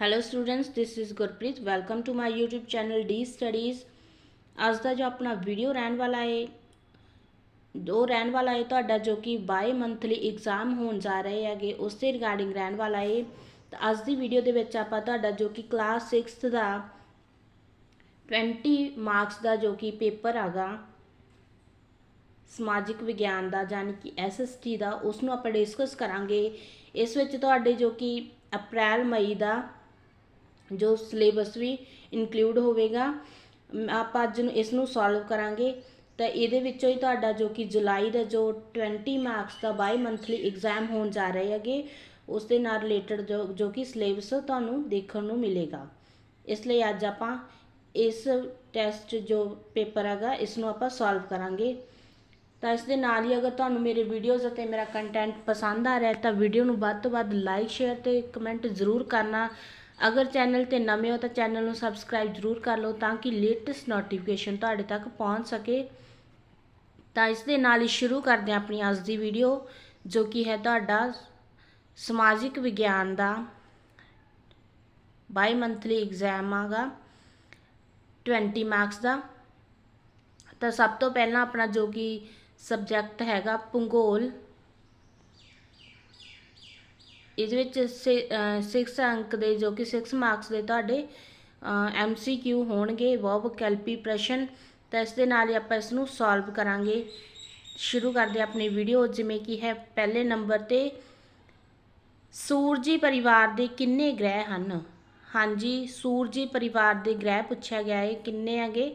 Hello students this is Gurpreet welcome to my YouTube channel D studies ਅੱਜ ਦਾ ਜੋ ਆਪਣਾ ਵੀਡੀਓ ਰਹਿਣ ਵਾਲਾ ਹੈ ਉਹ ਰਹਿਣ ਵਾਲਾ ਹੈ ਤੁਹਾਡਾ ਜੋ ਕਿ ਬਾਈ ਮੰਥਲੀ ਐਗਜ਼ਾਮ ਹੋਣ ਜਾ ਰਹੇ ਹੈਗੇ ਉਸ ਦੇ ਰਿਗਾਰਡਿੰਗ ਰਹਿਣ ਵਾਲਾ ਹੈ ਤਾਂ ਅੱਜ ਦੀ ਵੀਡੀਓ ਦੇ ਵਿੱਚ ਆਪਾਂ ਤੁਹਾਡਾ ਜੋ ਕਿ ਕਲਾਸ 6th ਦਾ 20 ਮਾਰਕਸ ਦਾ ਜੋ ਕਿ ਪੇਪਰ ਹੈਗਾ ਸਮਾਜਿਕ ਵਿਗਿਆਨ ਦਾ ਯਾਨੀ ਕਿ ਐਸਐਸਟੀ ਦਾ ਉਸ ਨੂੰ ਆਪਾਂ ਡਿਸਕਸ ਕਰਾਂਗੇ ਇਸ ਵਿੱਚ ਤੁਹਾਡੇ ਜੋ ਕਿ ਅਪ੍ਰੈਲ ਮਈ ਦਾ ਜੋ ਸਿਲੇਬਸ ਵੀ ਇਨਕਲੂਡ ਹੋਵੇਗਾ ਆਪਾਂ ਅੱਜ ਨੂੰ ਇਸ ਨੂੰ ਸੋਲਵ ਕਰਾਂਗੇ। ਤਾਂ ਇਹਦੇ ਵਿੱਚੋਂ ਹੀ ਤੁਹਾਡਾ ਜੋ ਕਿ ਜੁਲਾਈ ਦਾ ਜੋ 20 ਮਾਰਕਸ ਦਾ ਬਾਈ ਮੰਥਲੀ ਐਗਜ਼ਾਮ ਹੋਣ ਜਾ ਰਹੇ ਹੈਗੇ, ਉਸ ਦੇ ਨਾਲ ਰਿਲੇਟਡ ਜੋ ਜੋ ਕਿ ਸਿਲੇਬਸ ਤੁਹਾਨੂੰ ਦੇਖਣ ਨੂੰ ਮਿਲੇਗਾ। ਇਸ ਲਈ ਅੱਜ ਆਪਾਂ ਇਸ ਟੈਸਟ ਜੋ ਪੇਪਰ ਹੈਗਾ ਇਸ ਨੂੰ ਆਪਾਂ ਸੋਲਵ ਕਰਾਂਗੇ। ਤਾਂ ਇਸ ਦੇ ਨਾਲ ਹੀ ਅਗਰ ਤੁਹਾਨੂੰ ਮੇਰੇ ਵੀਡੀਓਜ਼ ਅਤੇ ਮੇਰਾ ਕੰਟੈਂਟ ਪਸੰਦ ਆ ਰਿਹਾ ਤਾਂ ਵੀਡੀਓ ਨੂੰ ਵੱਧ ਤੋਂ ਵੱਧ ਲਾਈਕ ਸ਼ੇਅਰ ਤੇ ਕਮੈਂਟ ਜ਼ਰੂਰ ਕਰਨਾ। ਅਗਰ ਚੈਨਲ ਤੇ ਨਵੇਂ ਹੋ ਤਾਂ ਚੈਨਲ ਨੂੰ ਸਬਸਕ੍ਰਾਈਬ ਜ਼ਰੂਰ ਕਰ ਲਓ ਤਾਂ ਕਿ ਲੇਟੈਸਟ ਨੋਟੀਫਿਕੇਸ਼ਨ ਤੁਹਾਡੇ ਤੱਕ ਪਹੁੰਚ ਸਕੇ। ਤਾਂ ਇਸ ਦੇ ਨਾਲ ਹੀ ਸ਼ੁਰੂ ਕਰਦੇ ਹਾਂ ਆਪਣੀ ਅੱਜ ਦੀ ਵੀਡੀਓ ਜੋ ਕਿ ਹੈ ਤੁਹਾਡਾ ਸਮਾਜਿਕ ਵਿਗਿਆਨ ਦਾ ਬਾਈ ਮੰਥਲੀ ਐਗਜ਼ਾਮ ਆਗਾ 20 ਮਾਰਕਸ ਦਾ। ਤਾਂ ਸਭ ਤੋਂ ਪਹਿਲਾਂ ਆਪਣਾ ਜੋ ਕਿ ਸਬਜੈਕਟ ਹੈਗਾ ਭੂਗੋਲ ਇਹਦੇ ਵਿੱਚ 6 ਅੰਕ ਦੇ ਜੋ ਕਿ 6 ਮਾਰਕਸ ਦੇ ਤੁਹਾਡੇ ਐਮਸੀਕਿਊ ਹੋਣਗੇ ਵਰਬ ਕੈਲਪੀ ਪ੍ਰਸ਼ਨ। ਤਾਂ ਇਸ ਦੇ ਨਾਲ ਹੀ ਆਪਾਂ ਇਸ ਨੂੰ ਸੋਲਵ ਕਰਾਂਗੇ। ਸ਼ੁਰੂ ਕਰਦੇ ਹਾਂ ਆਪਣੀ ਵੀਡੀਓ ਜਿਵੇਂ ਕਿ ਹੈ ਪਹਿਲੇ ਨੰਬਰ ਤੇ, ਸੂਰਜੀ ਪਰਿਵਾਰ ਦੇ ਕਿੰਨੇ ਗ੍ਰਹਿ ਹਨ? ਹਾਂਜੀ, ਸੂਰਜੀ ਪਰਿਵਾਰ ਦੇ ਗ੍ਰਹਿ ਪੁੱਛਿਆ ਗਿਆ ਹੈ, ਕਿੰਨੇ ਹੈਗੇ?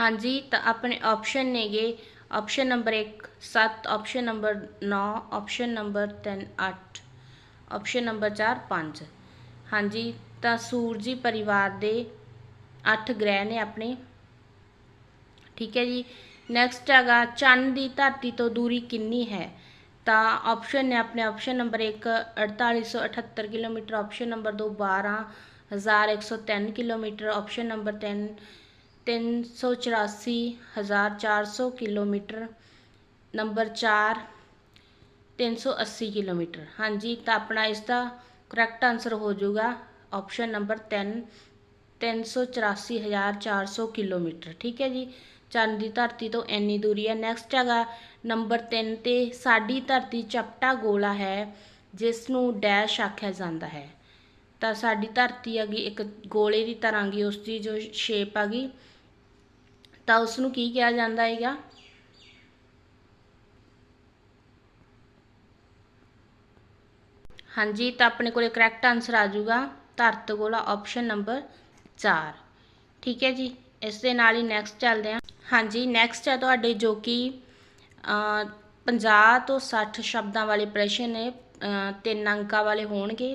ਹਾਂਜੀ, ਤਾਂ ਆਪਣੇ ਆਪਸ਼ਨ ਨੇਗੇ option number 1 7 option number 9 option number 3 8 option number 4 5 ਹਾਂਜੀ ਤਾਂ ਸੂਰਜੀ ਪਰਿਵਾਰ ਦੇ 8 ਗ੍ਰਹਿ ਨੇ ਆਪਣੇ ਠੀਕ ਹੈ ਜੀ ਨੈਕਸਟ ਹੈਗਾ ਚੰਨ ਦੀ ਧਰਤੀ ਤੋਂ ਦੂਰੀ ਕਿੰਨੀ ਹੈ ਤਾਂ ਆਪਸ਼ਨ ਨੇ ਆਪਣੇ option number 1 4878 kilometre option number 2 12103 kilometre option number 3 344400 kilometre, number 4 380 kilometre. ਹਾਂਜੀ, ਤਾਂ ਆਪਣਾ ਇਸ ਦਾ ਕਰੈਕਟ ਆਨਸਰ ਹੋ ਜਾਊਗਾ। Option number 3 384400 kilometre. ਠੀਕ ਹੈ ਜੀ? ਚੰਦ ਦੀ ਧਰਤੀ ਤੋਂ ਇੰਨੀ ਦੂਰੀ ਹੈ। ਨੈਕਸਟ ਹੈਗਾ ਨੰਬਰ 3 ਤੇ ਸਾਡੀ ਧਰਤੀ ਚਪਟਾ ਗੋਲਾ ਹੈ ਜਿਸ ਨੂੰ ਡੈਸ਼ ਆਖਿਆ ਜਾਂਦਾ ਹੈ। ਤਾਂ ਸਾਡੀ ਧਰਤੀ ਹੈਗੀ ਇੱਕ ਗੋਲੇ ਦੀ ਤਰ੍ਹਾਂ ਗੀ, ਉਸ ਦੀ ਜੋ ਸ਼ੇਪ ਹੈਗੀ ਤਾਂ ਉਸ ਨੂੰ ਕੀ ਕਿਹਾ ਜਾਂਦਾ ਹੈਗਾ? ਹਾਂਜੀ, ਤਾਂ ਆਪਣੇ ਕੋਲੇ ਕਰੈਕਟ ਆਨਸਰ ਆ ਜਾਊਗਾ। ਧਰਤ ਗੋਲਾ ਆਪਸ਼ਨ ਨੰਬਰ 4 ਠੀਕ ਹੈ ਜੀ, ਇਸ ਦੇ ਨਾਲ ਹੀ ਨੈਕਸਟ ਚੱਲਦੇ ਹਾਂ। ਹਾਂਜੀ ਨੈਕਸਟ ਹੈ ਤੁਹਾਡੇ ਜੋ ਕਿ 50 ਤੋਂ 60 ਸ਼ਬਦਾਂ ਵਾਲੇ ਪ੍ਰਸ਼ਨ ਨੇ ਤਿੰਨ ਅੰਕਾਂ ਵਾਲੇ ਹੋਣਗੇ।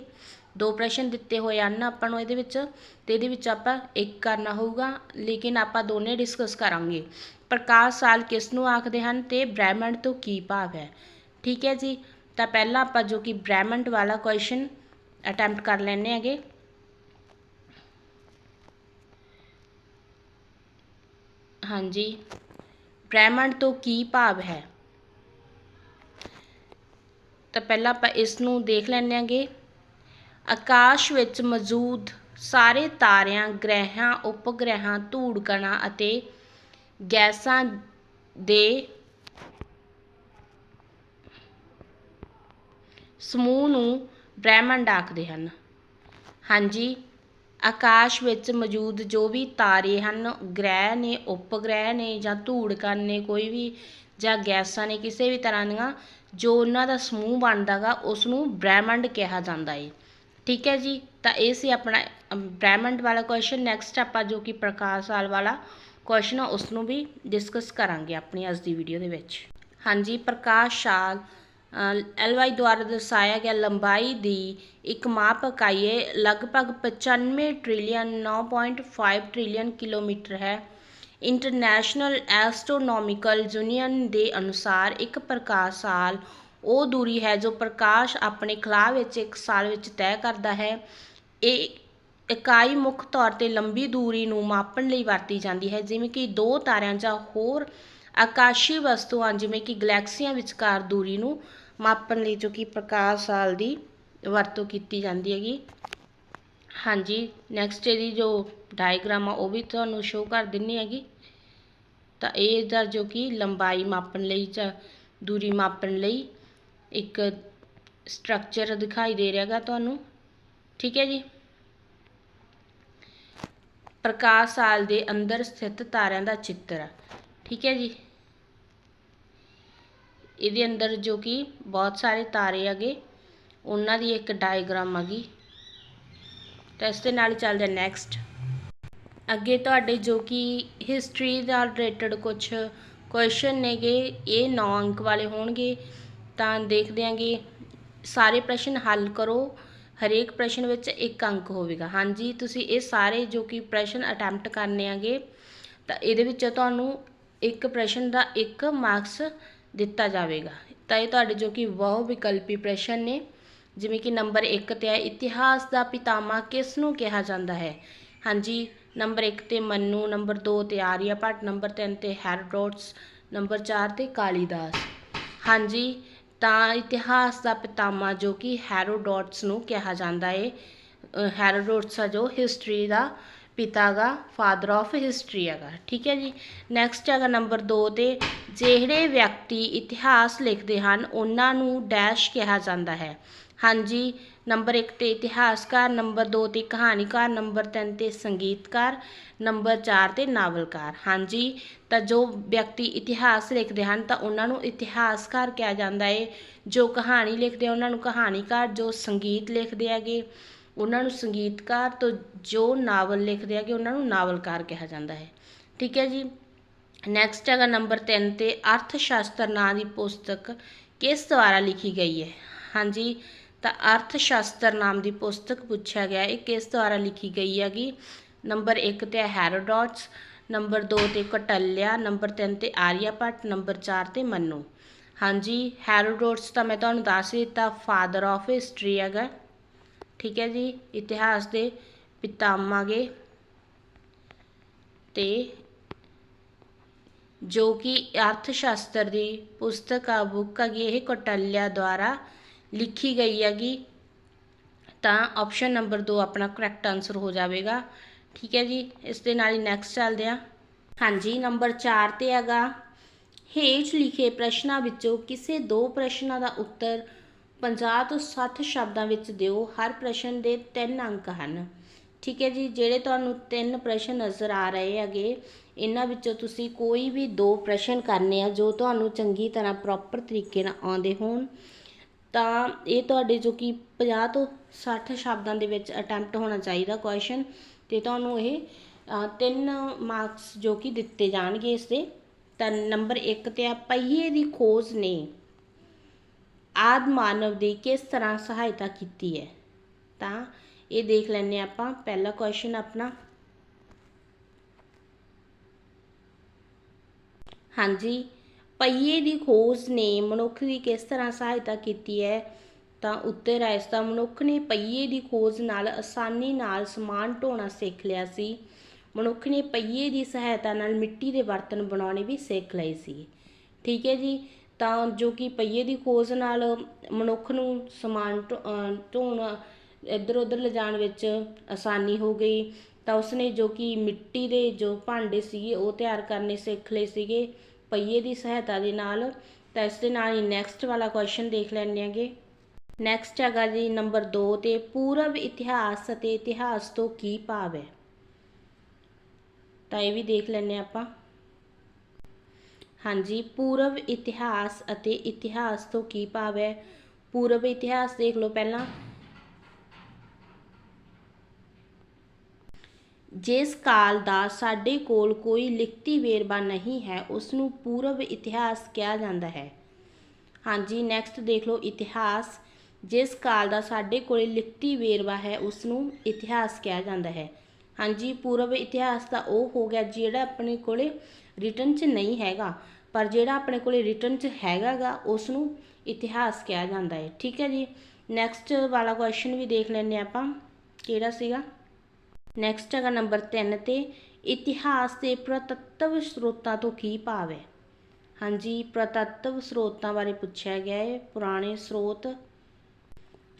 ਦੋ ਪ੍ਰਸ਼ਨ ਦਿੱਤੇ ਹੋਏ ਹਨ ਆਪਾਂ ਨੂੰ ਇਹਦੇ ਵਿੱਚ, ਤੇ ਇਹਦੇ ਵਿੱਚ ਆਪਾਂ ਇੱਕ ਕਰਨਾ ਹੋਊਗਾ, ਲੇਕਿਨ ਆਪਾਂ ਦੋਨੇ ਡਿਸਕਸ ਕਰਾਂਗੇ। ਪ੍ਰਕਾਸ਼ ਸਾਲ ਕਿਸ ਨੂੰ ਆਖਦੇ ਹਨ ਤੇ ਬ੍ਰਹਿਮੰਡ ਤੋਂ ਕੀ ਭਾਵ ਹੈ? ਠੀਕ ਹੈ ਜੀ? ਤਾਂ ਪਹਿਲਾਂ ਆਪਾਂ ਜੋ ਕਿ ਬ੍ਰਹਿਮੰਡ ਵਾਲਾ ਕੁਐਸਚਨ ਅਟੈਂਪਟ ਕਰ ਲੈਣੇ ਹੈਗੇ। ਹਾਂਜੀ। ਬ੍ਰਹਿਮੰਡ ਤੋਂ ਕੀ ਭਾਵ ਹੈ? ਤਾਂ ਪਹਿਲਾਂ ਆਪਾਂ ਇਸ ਨੂੰ ਦੇਖ ਲੈਣੇ ਆਂਗੇ ਆਕਾਸ਼ ਵਿੱਚ ਮੌਜੂਦ ਸਾਰੇ ਤਾਰਿਆਂ, ਗ੍ਰਹਿਾਂ, ਉਪਗ੍ਰਹਿਾਂ ਧੂੜ ਕਣਾਂ ਅਤੇ ਗੈਸਾਂ ਦੇ ਸਮੂਹ ਨੂੰ ਬ੍ਰਹਿਮੰਡ ਆਖਦੇ ਹਨ। ਹਾਂਜੀ, ਆਕਾਸ਼ ਵਿੱਚ ਮੌਜੂਦ ਜੋ ਵੀ ਤਾਰੇ ਹਨ, ਗ੍ਰਹਿ ਨੇ, ਉਪਗ੍ਰਹਿ ਨੇ ਜਾਂ ਧੂੜਕਣ ਨੇ, ਕੋਈ ਵੀ ਜਾਂ ਗੈਸਾਂ ਨੇ, ਕਿਸੇ ਵੀ ਤਰ੍ਹਾਂ ਦੀਆਂ, ਜੋ ਉਹਨਾਂ ਦਾ ਸਮੂਹ ਬਣਦਾਗਾ ਉਸ ਨੂੰ ਬ੍ਰਹਿਮੰਡ ਕਿਹਾ ਜਾਂਦਾ ਏ। ਠੀਕ ਹੈ ਜੀ, ਤਾਂ ਇਹ ਸੀ ਆਪਣਾ ਬ੍ਰਹਿਮੰਡ ਵਾਲਾ ਕੁਐਸਚਨ ਨੈਕਸਟ ਆਪਾਂ ਜੋ ਕਿ ਪ੍ਰਕਾਸ਼ ਸਾਲ ਵਾਲਾ ਕੁਐਸਚਨ ਆ ਉਸ ਨੂੰ ਵੀ ਡਿਸਕਸ ਕਰਾਂਗੇ ਆਪਣੀ ਅੱਜ ਦੀ ਵੀਡੀਓ ਦੇ ਵਿੱਚ। ਹਾਂਜੀ, ਪ੍ਰਕਾਸ਼ ਸਾਲ ਐਲਵਾਈ ਦੁਆਰਾ ਦਰਸਾਇਆ ਗਿਆ ਲੰਬਾਈ ਦੀ ਇੱਕ ਮਾਪ ਇਕਾਈ ਲਗਭਗ 95 ਟ੍ਰਿਲੀਅਨ 9.5 ਟ੍ਰਿਲੀਅਨ ਕਿਲੋਮੀਟਰ ਹੈ। ਇੰਟਰਨੈਸ਼ਨਲ ਐਸਟ੍ਰੋਨੋਮਿਕਲ ਯੂਨੀਅਨ ਦੇ ਅਨੁਸਾਰ ਇੱਕ ਪ੍ਰਕਾਸ਼ ਸਾਲ ਉਹ ਦੂਰੀ ਹੈ ਜੋ ਪ੍ਰਕਾਸ਼ ਆਪਣੇ ਖਲਾਅ ਵਿੱਚ ਇੱਕ ਸਾਲ ਵਿੱਚ ਤੈਅ ਕਰਦਾ ਹੈ। ਇਹ ਇਕਾਈ ਮੁੱਖ ਤੌਰ ਤੇ ਲੰਬੀ ਦੂਰੀ ਨੂੰ ਮਾਪਣ ਲਈ ਵਰਤੀ ਜਾਂਦੀ ਹੈ, ਜਿਵੇਂ ਕਿ ਦੋ ਤਾਰਿਆਂ ਜਾਂ ਹੋਰ ਆਕਾਸ਼ੀ ਵਸਤੂਆਂ, ਜਿਵੇਂ ਕਿ ਗਲੈਕਸੀਆਂ ਵਿਚਕਾਰ ਦੂਰੀ ਨੂੰ ਮਾਪਣ ਲਈ, ਜੋ ਕਿ ਪ੍ਰਕਾਸ਼ ਸਾਲ ਦੀ ਵਰਤੋਂ ਕੀਤੀ ਜਾਂਦੀ ਹੈਗੀ। ਹਾਂਜੀ ਨੈਕਸਟ ਇਹਦੀ ਜੋ ਡਾਇਗਰਾਮ ਆ, ਉਹ ਵੀ ਤੁਹਾਨੂੰ ਸ਼ੋਅ ਕਰ ਦਿੰਨੀ ਹੈਗੀ। ਤਾਂ ਇਹ ਦਾ ਜੋ ਕਿ ਲੰਬਾਈ ਮਾਪਣ ਲਈ ਜਾਂ ਦੂਰੀ ਮਾਪਣ ਲਈ ਇੱਕ ਸਟਰਕਚਰ ਦਿਖਾਈ ਦੇ ਰਿਹਾਗਾ ਤੁਹਾਨੂੰ। ਠੀਕ ਹੈ ਜੀ। ਪ੍ਰਕਾਸ਼ ਸਾਲ ਦੇ ਅੰਦਰ ਸਥਿਤ ਤਾਰਿਆਂ ਦਾ ਚਿੱਤਰ ਠੀਕ ਹੈ ਜੀ। ਇਹਦੇ ਅੰਦਰ ਜੋ ਕਿ ਬਹੁਤ ਸਾਰੇ ਤਾਰੇ ਹੈਗੇ, ਉਹਨਾਂ ਦੀ ਇੱਕ ਡਾਇਗਰਾਮ ਹੈਗੀ। ਤਾਂ ਇਸ ਦੇ ਨਾਲ ਹੀ ਚੱਲਦੇ ਨੈਕਸਟ ਅੱਗੇ ਤੁਹਾਡੇ ਜੋ ਕਿ ਹਿਸਟਰੀ ਨਾਲ ਰਿਲੇਟਡ ਕੁਝ ਕੁਐਸਚਨ ਨੇਗੇ, ਇਹ 9 ਅੰਕ ਵਾਲੇ ਹੋਣਗੇ। ਤਾਂ ਦੇਖਦੇ ਆਂਗੇ ਸਾਰੇ ਪ੍ਰਸ਼ਨ ਹੱਲ ਕਰੋ, ਹਰੇਕ ਪ੍ਰਸ਼ਨ ਵਿੱਚ ਇੱਕ ਅੰਕ ਹੋਵੇਗਾ। ਹਾਂਜੀ, ਤੁਸੀਂ ਇਹ ਸਾਰੇ ਜੋ ਕਿ ਪ੍ਰਸ਼ਨ ਅਟੈਂਪਟ ਕਰਨੇ ਆਗੇ, ਤਾਂ ਇਹਦੇ ਵਿੱਚ ਤੁਹਾਨੂੰ ਇੱਕ ਪ੍ਰਸ਼ਨ ਦਾ ਇੱਕ ਮਾਰਕਸ ਦਿੱਤਾ ਜਾਵੇਗਾ। ਤਾਂ ਇਹ ਤੁਹਾਡੇ ਜੋ ਕਿ ਬਹੁ ਵਿਕਲਪੀ ਪ੍ਰਸ਼ਨ ਨੇ, ਜਿਵੇਂ ਕਿ ਨੰਬਰ 1 ਤੇ ਹੈ, ਇਤਿਹਾਸ ਦਾ ਪਿਤਾਮਾ ਕਿਸ ਨੂੰ ਕਿਹਾ ਜਾਂਦਾ ਹੈ? ਹਾਂਜੀ, ਨੰਬਰ 1 ਤੇ ਮੰਨੂ, ਨੰਬਰ 2 ਤੇ ਆਰੀਆ ਭੱਟ, ਨੰਬਰ 3 ਤੇ ਹੈਰਡੋਟਸ, ਨੰਬਰ 4 ਤੇ ਕਾਲੀਦਾਸ। ਹਾਂਜੀ ਤਾਂ ਇਤਿਹਾਸ ਦਾ ਪਿਤਾਮਾ ਜੋ ਕਿ ਹੈਰੋਡੋਟਸ ਨੂੰ ਕਿਹਾ ਜਾਂਦਾ ਹੈ ਹੈਰੋਡੋਟਸ ਆ ਜੋ ਹਿਸਟਰੀ ਦਾ ਪਿਤਾ ਗਾ ਫਾਦਰ ਆਫ ਹਿਸਟਰੀ ਹੈਗਾ ਠੀਕ ਹੈ ਜੀ। ਨੈਕਸਟ ਹੈਗਾ ਨੰਬਰ 2 ਤੇ, ਜਿਹੜੇ ਵਿਅਕਤੀ ਇਤਿਹਾਸ ਲਿਖਦੇ ਹਨ, ਉਹਨਾਂ ਨੂੰ ਡੈਸ਼ ਕਿਹਾ ਜਾਂਦਾ ਹੈ। ਹਾਂਜੀ, ਨੰਬਰ 1 ਤੇ ਇਤਿਹਾਸਕਾਰ, ਨੰਬਰ 2 ਤੇ ਕਹਾਣੀਕਾਰ, ਨੰਬਰ 3 ਤੇ ਸੰਗੀਤਕਾਰ, ਨੰਬਰ 4 ਤੇ ਨਾਵਲਕਾਰ। ਹਾਂਜੀ, ਤਾਂ ਜੋ ਵਿਅਕਤੀ ਇਤਿਹਾਸ ਲਿਖਦੇ ਹਨ, ਤਾਂ ਉਹਨਾਂ ਨੂੰ ਇਤਿਹਾਸਕਾਰ ਕਿਹਾ ਜਾਂਦਾ ਹੈ ਜੋ ਕਹਾਣੀ ਲਿਖਦੇ ਆ, ਉਹਨਾਂ ਨੂੰ ਕਹਾਣੀਕਾਰ, ਜੋ ਸੰਗੀਤ ਲਿਖਦੇ ਹੈਗੇ, ਉਹਨਾਂ ਨੂੰ ਸੰਗੀਤਕਾਰ, ਤੋਂ ਜੋ ਨਾਵਲ ਲਿਖਦੇ ਹੈਗੇ, ਉਹਨਾਂ ਨੂੰ ਨਾਵਲਕਾਰ ਕਿਹਾ ਜਾਂਦਾ ਹੈ। ਠੀਕ ਹੈ ਜੀ? ਨੈਕਸਟ ਹੈਗਾ ਨੰਬਰ 3 ਤੇ ਅਰਥ ਸ਼ਾਸਤਰ ਨਾਂ ਦੀ ਪੁਸਤਕ ਕਿਸ ਦੁਆਰਾ ਲਿਖੀ ਗਈ ਹੈ? ਹਾਂਜੀ ਤਾਂ ਅਰਥ ਸ਼ਾਸਤਰ ਨਾਮ ਦੀ ਪੁਸਤਕ ਪੁੱਛਿਆ ਗਿਆ। ਇਹ ਕਿਸ ਦੁਆਰਾ ਲਿਖੀ ਗਈ ਹੈਗੀ? ਨੰਬਰ 1 ਤੇ ਹੈਰੋਡੋਟਸ, ਨੰਬਰ 2 ਤੇ ਕਟਲਿਆ, ਨੰਬਰ 3 ਤੇ ਆਰੀਆ ਭੱਟ ਨੰਬਰ 4 ਤੇ ਮੰਨੂ। ਹਾਂਜੀ, ਹੈਰੋਡੋਟਸ ਤਾਂ ਮੈਂ ਤੁਹਾਨੂੰ ਦੱਸ ਦਿੱਤਾ, ਫਾਦਰ ਆਫ ਹਿਸਟਰੀ ਹੈਗਾ। ਠੀਕ ਹੈ ਜੀ, ਇਤਿਹਾਸ ਦੇ ਪਿਤਾਮਾ ਗੇ ਤੇ ਜੋ ਕਿ ਅਰਥ ਸ਼ਾਸਤਰ ਦੀ ਪੁਸਤਕ ਆ, ਬੁੱਕ ਹੈਗੀ ਇਹ ਕਟਲਿਆ ਦੁਆਰਾ ਲਿਖੀ ਗਈ ਹੈਗੀ, ਤਾਂ ਆਪਸ਼ਨ ਨੰਬਰ 2 ਆਪਣਾ ਕਰੈਕਟ ਆਨਸਰ ਹੋ ਜਾਵੇਗਾ। ਠੀਕ ਹੈ ਜੀ, ਇਸ ਦੇ ਨਾਲ ਹੀ ਨੈਕਸਟ ਚੱਲਦੇ ਆ ਹਾਂਜੀ ਨੰਬਰ 4 ਤੇ ਹੈਗਾ। ਹੇਠ ਲਿਖੇ ਪ੍ਰਸ਼ਨਾਂ ਵਿੱਚੋਂ ਕਿਸੇ ਦੋ ਪ੍ਰਸ਼ਨਾਂ ਦਾ ਉੱਤਰ 50 ਤੋਂ 60 ਸ਼ਬਦਾਂ ਵਿੱਚ ਦਿਓ। ਹਰ ਪ੍ਰਸ਼ਨ ਦੇ 3 ਅੰਕ ਹਨ। ਠੀਕ ਹੈ ਜੀ, ਜਿਹੜੇ ਤੁਹਾਨੂੰ ਤਿੰਨ ਪ੍ਰਸ਼ਨ ਨਜ਼ਰ ਆ ਰਹੇ ਹੈਗੇ, ਇਹਨਾਂ ਵਿੱਚੋਂ ਤੁਸੀਂ ਕੋਈ ਵੀ ਦੋ ਪ੍ਰਸ਼ਨ ਕਰਨੇ ਆ ਜੋ ਤੁਹਾਨੂੰ ਚੰਗੀ ਤਰ੍ਹਾਂ ਪ੍ਰੋਪਰ ਤਰੀਕੇ ਨਾਲ ਆਉਂਦੇ ਹੋਣ। ਤਾਂ ਇਹ ਤੁਹਾਡੇ ਜੋ ਕਿ 50 ਤੋਂ ਸੱਠ ਸ਼ਬਦਾਂ ਦੇ ਵਿੱਚ ਅਟੈਂਪਟ ਹੋਣਾ ਚਾਹੀਦਾ ਕੁਐਸਚਨ ਅਤੇ ਤੁਹਾਨੂੰ ਇਹ ਤਿੰਨ ਮਾਰਕਸ ਜੋ ਕਿ ਦਿੱਤੇ ਜਾਣਗੇ ਇਸ ਦੇ ਤਾਂ ਨੰਬਰ 1 ਤੇ ਆ ਪਹੀਏ ਦੀ ਖੋਜ ਨੇ ਆਦ ਮਾਨਵ ਦੀ ਕਿਸ ਤਰ੍ਹਾਂ ਸਹਾਇਤਾ ਕੀਤੀ ਹੈ? ਤਾਂ ਇਹ ਦੇਖ ਲੈਂਦੇ ਹਾਂ ਆਪਾਂ, ਪਹਿਲਾ ਕੁਐਸਚਨ ਆਪਣਾ। ਹਾਂਜੀ ਪਹੀਏ ਦੀ ਖੋਜ ਨੇ ਮਨੁੱਖ ਦੀ ਕਿਸ ਤਰ੍ਹਾਂ ਸਹਾਇਤਾ ਕੀਤੀ ਹੈ? ਤਾਂ ਉੱਤਰ ਹੈ, ਇਸ ਦਾ ਮਨੁੱਖ ਨੇ ਪਹੀਏ ਦੀ ਖੋਜ ਨਾਲ ਆਸਾਨੀ ਨਾਲ ਸਮਾਨ ਢੋਣਾ ਸਿੱਖ ਲਿਆ ਸੀ। ਮਨੁੱਖ ਨੇ ਪਹੀਏ ਦੀ ਸਹਾਇਤਾ ਨਾਲ ਮਿੱਟੀ ਦੇ ਬਰਤਨ ਬਣਾਉਣੇ ਵੀ ਸਿੱਖ ਲਏ ਸੀ। ਠੀਕ ਹੈ ਜੀ? ਤਾਂ ਜੋ ਕਿ ਪਹੀਏ ਦੀ ਖੋਜ ਨਾਲ ਮਨੁੱਖ ਨੂੰ ਸਮਾਨ ਢੋ- ਅਹ, ਢੋਣਾ ਇੱਧਰ ਉੱਧਰ ਲਿਜਾਣ ਵਿੱਚ ਆਸਾਨੀ ਹੋ ਗਈ। ਤਾਂ ਉਸਨੇ ਜੋ ਕਿ ਮਿੱਟੀ ਦੇ ਜੋ ਭਾਂਡੇ ਸੀਗੇ, ਉਹ ਤਿਆਰ ਕਰਨੇ ਸਿੱਖ ਲਏ ਸੀਗੇ। ਪਹੀਏ ਦੀ ਸਹਾਇਤਾ ਦੇ ਨਾਲ। ਤਾਂ ਇਸ ਦੇ ਨਾਲ ਹੀ ਨੈਕਸਟ ਵਾਲਾ ਕੁਐਸਚਨ ਦੇਖ ਲੈਂਦੇ ਆਂਗੇ ਨੈਕਸਟ ਹੈਗਾ ਜੀ ਨੰਬਰ 2 ਤੇ ਪੂਰਬ ਇਤਿਹਾਸ ਅਤੇ ਇਤਿਹਾਸ ਤੋਂ ਕੀ ਭਾਵ ਹੈ? ਤਾਂ ਇਹ ਵੀ ਦੇਖ ਲੈਂਦੇ ਹਾਂ ਆਪਾਂ। ਹਾਂਜੀ, ਪੂਰਬ ਇਤਿਹਾਸ ਅਤੇ ਇਤਿਹਾਸ ਤੋਂ ਕੀ ਭਾਵ ਹੈ? ਪੂਰਬ ਇਤਿਹਾਸ ਦੇਖ ਲਓ ਪਹਿਲਾਂ। ਜਿਸ ਕਾਲ ਦਾ ਸਾਡੇ ਕੋਲ ਕੋਈ ਲਿਖਤੀ ਵੇਰਵਾ ਨਹੀਂ ਹੈ ਉਸ ਨੂੰ ਪੂਰਵ ਇਤਿਹਾਸ ਕਿਹਾ ਜਾਂਦਾ ਹੈ। ਹਾਂਜੀ ਨੈਕਸਟ ਦੇਖ ਲਓ ਇਤਿਹਾਸ। ਜਿਸ ਕਾਲ ਦਾ ਸਾਡੇ ਕੋਲ ਲਿਖਤੀ ਵੇਰਵਾ ਹੈ ਉਸ ਨੂੰ ਇਤਿਹਾਸ ਕਿਹਾ ਜਾਂਦਾ ਹੈ। ਹਾਂਜੀ, ਪੂਰਵ ਇਤਿਹਾਸ ਤਾਂ ਉਹ ਹੋ ਗਿਆ ਜਿਹੜਾ ਆਪਣੇ ਕੋਲੇ ਰਿਟਨ 'ਚ ਨਹੀਂ ਹੈਗਾ, ਪਰ ਜਿਹੜਾ ਆਪਣੇ ਕੋਲੇ ਰਿਟਨ 'ਚ ਹੈਗਾਗਾ ਉਸ ਨੂੰ ਇਤਿਹਾਸ ਕਿਹਾ ਜਾਂਦਾ ਹੈ। ਠੀਕ ਹੈ ਜੀ? ਨੈਕਸਟ ਵਾਲਾ ਕੁਐਸਚਨ ਵੀ ਦੇਖ ਲੈਂਦੇ ਹਾਂ ਆਪਾਂ, ਕਿਹੜਾ ਸੀਗਾ? ਨੈਕਸਟ ਹੈਗਾ ਨੰਬਰ 3 ਤੇ ਇਤਿਹਾਸ ਦੇ ਪੁਰਾਤੱਤਵ ਸਰੋਤਾਂ ਤੋਂ ਕੀ ਭਾਵ ਹੈ? ਹਾਂਜੀ, ਪ੍ਰਤੱਤਵ ਸਰੋਤਾਂ ਬਾਰੇ ਪੁੱਛਿਆ ਗਿਆ ਹੈ, ਪੁਰਾਣੇ ਸਰੋਤ।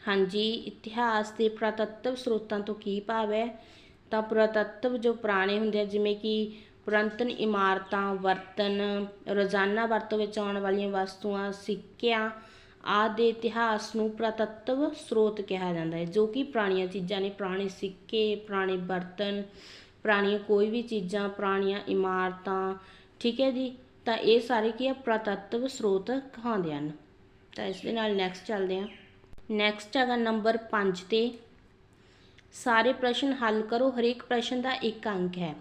ਹਾਂਜੀ, ਇਤਿਹਾਸ ਦੇ ਪੁਰਾਤੱਤਵ ਸਰੋਤਾਂ ਤੋਂ ਕੀ ਭਾਵ ਹੈ? ਤਾਂ ਪੁਰਾਤੱਤਵ ਜੋ ਪੁਰਾਣੇ ਹੁੰਦੇ ਆ, ਜਿਵੇਂ ਕਿ ਪੁਰਾਤਨ ਇਮਾਰਤਾਂ ਬਰਤਨ ਰੋਜ਼ਾਨਾ ਵਰਤੋਂ ਵਿੱਚ ਆਉਣ ਵਾਲੀਆਂ ਵਸਤੂਆਂ, ਸਿੱਕਿਆਂ ਆਦਿ ਦੇ ਇਤਿਹਾਸ ਨੂੰ ਪੁਰਾਤੱਤਵ ਸਰੋਤ ਕਿਹਾ ਜਾਂਦਾ ਹੈ, ਜੋ ਕਿ ਪੁਰਾਣੀਆਂ ਚੀਜ਼ਾਂ ਨੇ, ਪੁਰਾਣੇ ਸਿੱਕੇ, ਪੁਰਾਣੇ ਬਰਤਨ, ਪੁਰਾਣੀਆਂ ਕੋਈ ਵੀ ਚੀਜ਼ਾਂ, ਪੁਰਾਣੀਆਂ ਇਮਾਰਤਾਂ, ਠੀਕ ਹੈ ਜੀ? ਤਾਂ ਇਹ ਸਾਰੇ ਕੀ ਆ, ਪੁਰਾਤੱਤਵ ਸਰੋਤ ਕਹਾਉਂਦੇ ਹਨ। ਤਾਂ ਇਸ ਦੇ ਨਾਲ ਨੈਕਸਟ ਚੱਲਦੇ ਹਾਂ। ਨੈਕਸਟ ਹੈਗਾ ਨੰਬਰ 5 ਤੇ। ਸਾਰੇ ਪ੍ਰਸ਼ਨ ਹੱਲ ਕਰੋ, ਹਰੇਕ ਪ੍ਰਸ਼ਨ ਦਾ ਇੱਕ ਅੰਕ ਹੈ।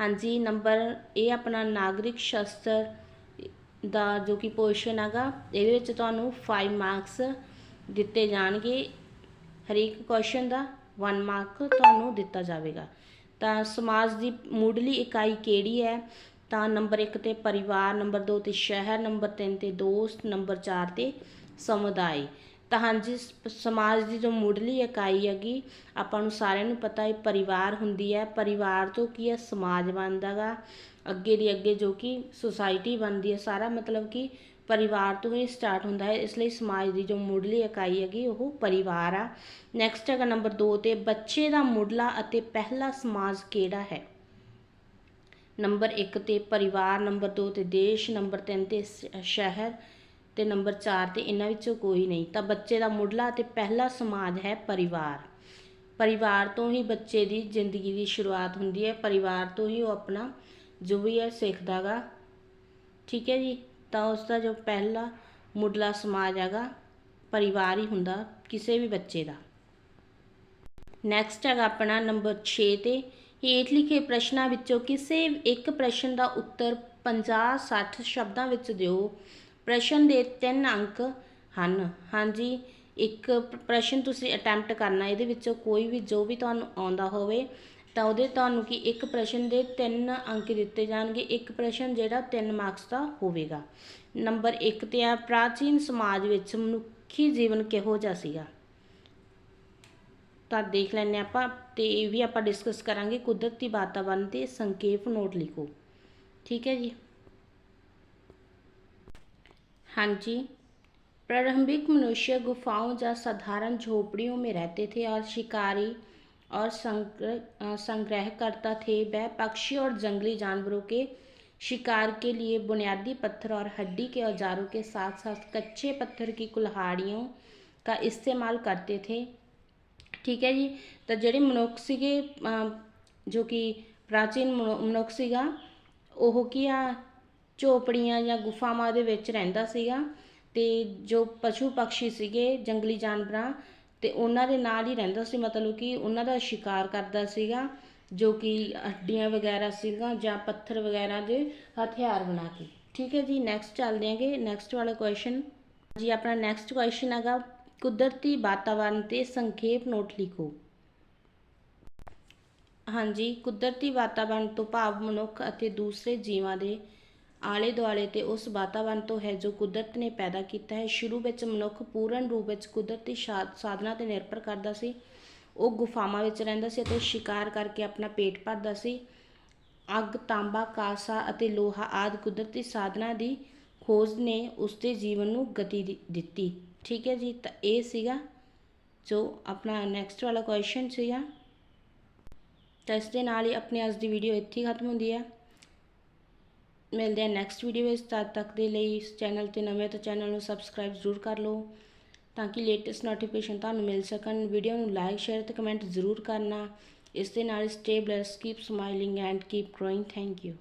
ਹਾਂਜੀ ਨੰਬਰ ਇਹ ਆਪਣਾ ਨਾਗਰਿਕ ਸ਼ਸਤਰ ਦਾ ਜੋ ਕਿ ਪੋਰਸ਼ਨ ਹੈਗਾ, ਇਹਦੇ ਵਿੱਚ ਤੁਹਾਨੂੰ 5 ਮਾਰਕਸ ਦਿੱਤੇ ਜਾਣਗੇ। ਹਰੇਕ ਕੁਐਸਚਨ ਦਾ 1 ਮਾਰਕ ਤੁਹਾਨੂੰ ਦਿੱਤਾ ਜਾਵੇਗਾ। ਤਾਂ ਸਮਾਜ ਦੀ ਮੁੱਢਲੀ ਇਕਾਈ ਕਿਹੜੀ ਹੈ? ਤਾਂ ਨੰਬਰ 1 ਤੇ ਪਰਿਵਾਰ ਨੰਬਰ 2 ਤੇ ਸ਼ਹਿਰ ਨੰਬਰ 3 ਤੇ ਦੋਸਤ ਨੰਬਰ 4 ਤੇ ਸਮੁਦਾਇ। ਤਾਂ ਹਾਂਜੀ, ਸ- ਸਮਾਜ ਦੀ ਜੋ ਮੁੱਢਲੀ ਇਕਾਈ ਹੈਗੀ, ਆਪਾਂ ਨੂੰ ਸਾਰਿਆਂ ਨੂੰ ਪਤਾ ਹੈ, ਪਰਿਵਾਰ ਹੁੰਦੀ ਹੈ। ਪਰਿਵਾਰ ਤੋਂ ਕੀ ਹੈ? ਸਮਾਜ ਬਣਦਾ ਗਾ ਅੱਗੇ ਦੀ ਅੱਗੇ ਜੋ ਕਿ ਸੁਸਾਇਟੀ ਬਣਦੀ ਹੈ, ਸਾਰਾ ਮਤਲਬ ਕਿ ਪਰਿਵਾਰ ਤੋਂ ਹੀ ਸਟਾਰਟ ਹੁੰਦਾ ਹੈ। ਇਸ ਲਈ ਸਮਾਜ ਦੀ ਜੋ ਮੁੱਢਲੀ ਇਕਾਈ ਹੈਗੀ, ਉਹ ਪਰਿਵਾਰ ਆ। ਨੈਕਸਟ ਹੈਗਾ ਨੰਬਰ 2 ਤੇ ਬੱਚੇ ਦਾ ਮੁੱਢਲਾ ਅਤੇ ਪਹਿਲਾ ਸਮਾਜ ਕਿਹੜਾ ਹੈ? ਨੰਬਰ 1 ਤੇ ਪਰਿਵਾਰ ਨੰਬਰ 2 ਤੇ ਦੇਸ਼ ਨੰਬਰ 3 ਤੇ ਸ- ਸ਼ਹਿਰ ਤੇ ਨੰਬਰ 4 ਤੇ ਇਹਨਾਂ ਵਿੱਚੋਂ ਕੋਈ ਨਹੀਂ। ਤਾਂ ਬੱਚੇ ਦਾ ਮੁੱਢਲਾ ਅਤੇ ਪਹਿਲਾ ਸਮਾਜ ਹੈ ਪਰਿਵਾਰ। ਪਰਿਵਾਰ ਤੋਂ ਹੀ ਬੱਚੇ ਦੀ ਜ਼ਿੰਦਗੀ ਦੀ ਸ਼ੁਰੂਆਤ ਹੁੰਦੀ ਹੈ। ਪਰਿਵਾਰ ਤੋਂ ਹੀ ਉਹ ਆਪਣਾ ਜੋ ਵੀ ਹੈ ਸਿੱਖਦਾ ਗਾ ਠੀਕ ਹੈ ਜੀ? ਤਾਂ ਉਸ ਦਾ ਜੋ ਪਹਿਲਾ ਮੁੱਢਲਾ ਸਮਾਜ ਹੈਗਾ, ਪਰਿਵਾਰ ਹੀ ਹੁੰਦਾ, ਕਿਸੇ ਵੀ ਬੱਚੇ ਦਾ। ਨੈਕਸਟ ਹੈਗਾ ਆਪਣਾ ਨੰਬਰ 6 ਤੇ, ਹੇਠ ਲਿਖੇ ਪ੍ਰਸ਼ਨਾਂ ਵਿੱਚੋਂ ਕਿਸੇ ਇੱਕ ਪ੍ਰਸ਼ਨ ਦਾ ਉੱਤਰ 50-60 ਸ਼ਬਦਾਂ ਵਿੱਚ ਦਿਓ। ਪ੍ਰਸ਼ਨ ਦੇ ਤਿੰਨ ਅੰਕ ਹਨ। ਹਾਂਜੀ, ਇੱਕ ਪ੍ਰਸ਼ਨ ਤੁਸੀਂ ਅਟੈਂਪਟ ਕਰਨਾ, ਇਹਦੇ ਵਿੱਚੋਂ ਕੋਈ ਵੀ ਜੋ ਵੀ ਤੁਹਾਨੂੰ ਆਉਂਦਾ ਹੋਵੇ ਤਾਂ ਉਹਦੇ ਤੁਹਾਨੂੰ ਕੀ ਇੱਕ ਪ੍ਰਸ਼ਨ ਦੇ ਤਿੰਨ ਅੰਕ ਦਿੱਤੇ ਜਾਣਗੇ ਇੱਕ ਪ੍ਰਸ਼ਨ ਜਿਹੜਾ 3 ਮਾਰਕਸ ਦਾ ਹੋਵੇਗਾ ਨੰਬਰ 1 ਤੇ ਆ ਪ੍ਰਾਚੀਨ ਸਮਾਜ ਵਿੱਚ ਮਨੁੱਖੀ ਜੀਵਨ ਕਿਹੋ ਜਿਹਾ ਸੀਗਾ ਤਾਂ ਦੇਖ ਲੈਂਦੇ ਹਾਂ ਆਪਾਂ ਤੇ ਇਹ ਵੀ ਆਪਾਂ ਡਿਸਕਸ ਕਰਾਂਗੇ ਕੁਦਰਤੀ ਵਾਤਾਵਰਣ ਤੇ ਸੰਖੇਪ ਨੋਟ ਲਿਖੋ ठीक है जी हाँ जी प्रारंभिक मनुष्य गुफाओं या साधारण झोपड़ियों में रहते थे और शिकारी और संग्रह अ, संग्रहकर्ता थे वह पक्षी और जंगली जानवरों के शिकार के लिए बुनियादी पत्थर और हड्डी के औजारों के साथ साथ कच्चे पत्थर की कुल्हाड़ियों का इस्तेमाल करते थे ਠੀਕ ਹੈ ਜੀ ਤਾਂ ਜਿਹੜੇ ਮਨੁੱਖ ਸੀਗੇ ਅਮ, ਜੋ ਕਿ ਪ੍ਰਾਚੀਨ ਮਨੁ- ਮਨੁੱਖ ਸੀਗਾ ਉਹ ਕੀ ਆ ਝੋਪੜੀਆਂ ਜਾਂ ਗੁਫਾਵਾਂ ਦੇ ਵਿੱਚ ਰਹਿੰਦਾ ਸੀਗਾ ਤੇ ਜੋ ਪਸ਼ੂ ਪੰਛੀ ਸੀਗੇ ਜੰਗਲੀ ਜਾਨਵਰਾਂ ਤੇ ਉਹਨਾਂ ਦੇ ਨਾਲ ਹੀ ਰਹਿੰਦਾ ਸੀ, ਮਤਲਬ ਕਿ ਉਹਨਾਂ ਦਾ ਸ਼ਿਕਾਰ ਕਰਦਾ ਸੀਗਾ, ਜੋ ਕਿ ਹੱਡੀਆਂ ਵਗੈਰਾ ਸੀਗਾ ਜਾਂ ਪੱਥਰ ਵਗੈਰਾ ਦੇ ਹਥਿਆਰ ਬਣਾ ਕੇ। ਠੀਕ ਹੈ ਜੀ ਨੈਕਸਟ ਚੱਲਦੇ ਆਂਗੇ ਨੈਕਸਟ ਵਾਲਾ ਕੁਐਸਚਨ ਜੀ, ਆਪਣਾ ਨੈਕਸਟ ਕੁਐਸਚਨ ਹੈਗਾ, ਕੁਦਰਤੀ ਵਾਤਾਵਰਣ ਤੇ ਸੰਖੇਪ ਨੋਟ ਲਿਖੋ। ਹਾਂਜੀ, ਕੁਦਰਤੀ ਵਾਤਾਵਰਣ ਤੋਂ ਭਾਵ ਮਨੁੱਖ ਅਤੇ ਦੂਸਰੇ ਜੀਵਾਂ ਦੇ ਆਲੇ ਦੁਆਲੇ ਤੇ ਉਸ ਵਾਤਾਵਰਣ ਤੋਂ ਹੈ ਜੋ ਕੁਦਰਤ ਨੇ ਪੈਦਾ ਕੀਤਾ ਹੈ। ਸ਼ੁਰੂ ਵਿੱਚ ਮਨੁੱਖ ਪੂਰਨ ਰੂਪ ਵਿੱਚ ਕੁਦਰਤੀ ਸ਼ਾ- ਸਾਧਨਾਂ ਤੇ ਨਿਰਭਰ ਕਰਦਾ ਸੀ। ਉਹ ਗੁਫਾਵਾਂ ਵਿੱਚ ਰਹਿੰਦਾ ਸੀ ਅਤੇ ਸ਼ਿਕਾਰ ਕਰਕੇ ਆਪਣਾ ਪੇਟ ਭਰਦਾ ਸੀ। ਅੱਗ, ਤਾਂਬਾ, ਕਾਸਾ ਅਤੇ ਲੋਹਾ ਆਦਿ ਕੁਦਰਤੀ ਸਾਧਨਾਂ ਦੀ ਖੋਜ ਨੇ ਉਸਦੇ ਜੀਵਨ ਨੂੰ ਗਤੀ ਦਿੱਤੀ। ਠੀਕ ਹੈ ਜੀ, ਤਾਂ ਇਹ ਸੀਗਾ ਜੋ ਆਪਣਾ ਨੈਕਸਟ ਵਾਲਾ ਕੁਐਸਚਨ ਸੀਗਾ। ਤਾਂ ਇਸ ਦੇ ਨਾਲ ਹੀ ਆਪਣੀ ਅੱਜ ਦੀ ਵੀਡੀਓ ਇੱਥੇ ਖਤਮ ਹੁੰਦੀ ਹੈ। ਮਿਲਦੇ ਹਾਂ ਨੈਕਸਟ ਵੀਡੀਓ ਵਿੱਚ, ਤਦ ਤੱਕ ਦੇ ਲਈ ਇਸ ਚੈਨਲ ਤੇ ਨਵੇਂ ਤਾਂ ਚੈਨਲ ਨੂੰ ਸਬਸਕ੍ਰਾਈਬ ਜ਼ਰੂਰ ਕਰ ਲਓ, ਤਾਂ ਕਿ ਲੇਟੈਸਟ ਨੋਟੀਫਿਕੇਸ਼ਨ ਤੁਹਾਨੂੰ ਮਿਲ ਸਕਣ। ਵੀਡੀਓ ਨੂੰ ਲਾਈਕ ਸ਼ੇਅਰ ਤੇ ਕਮੈਂਟ ਜ਼ਰੂਰ ਕਰਨਾ। ਇਸ ਦੇ ਨਾਲ stay blessed keep smiling and keep growing thank you